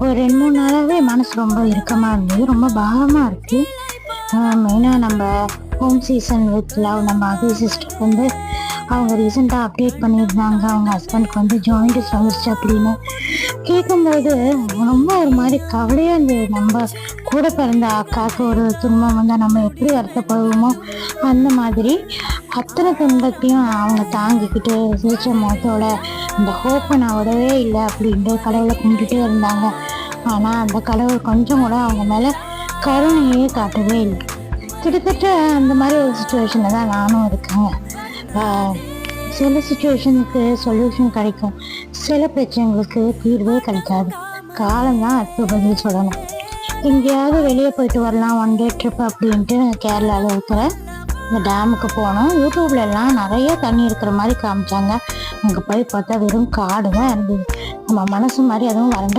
ஒரு ரெண்டு மூணு நாளாகவே மனசு ரொம்ப இறுக்கமாக இருந்தது ரொம்ப பாரமாக இருக்குது மெயினாக நம்ம ஹோம் சீசன் வித் லவ் நம்ம அபி சிஸ்டருக்கு வந்து அவங்க ரீசெண்டாக அப்டேட் பண்ணியிருந்தாங்க. அவங்க ஹஸ்பண்டுக்கு வந்து ஜாயிண்டிஸ் வந்துருச்சு அப்படின்னு. கேட்கும்போது ரொம்ப ஒரு மாதிரி கவலையாக இருந்தது. நம்ம கூட பிறந்த அக்காவுக்கு ஒரு துன்பம் வந்தால் நம்ம எப்படி வருத்தப்படுவோமோ அந்த மாதிரி. அத்தனை துன்பத்தையும் அவங்க தாங்கிக்கிட்டு சிரிச்ச முகத்தோட இந்த ஹோப்பை நான் விடவே இல்லை அப்படின்ட்டு கடவுளை கும்பிட்டுட்டே இருந்தாங்க. ஆனால் அந்த கடவுள் கொஞ்சம் கூட அவங்க மேலே கருணையே காட்டவே இல்லை. கிட்டத்தட்ட அந்த மாதிரி ஒரு சுச்சுவேஷனில் தான் நானும் இருக்கேங்க. சில சுச்சுவேஷனுக்கு சொல்யூஷன் கிடைக்கும். சில பிரச்சனைகளுக்கு தீர்வே கிடைக்காது. காலம்தான் அதுக்கு பதில் சொல்லணும். எங்கேயாவது வெளியே போயிட்டு வரலாம் ஒன் டே ட்ரிப் அப்படின்ட்டு கேரளாவில் இருக்கிற இந்த டேமுக்கு போனோம். யூடியூப்ல எல்லாம் நிறைய தண்ணி இருக்கிற மாதிரி காமிச்சாங்க. அங்கே போய் பார்த்தா வெறும் காடு தான் இருந்தது. நம்ம மனசு மாதிரி அதுவும் வறண்ட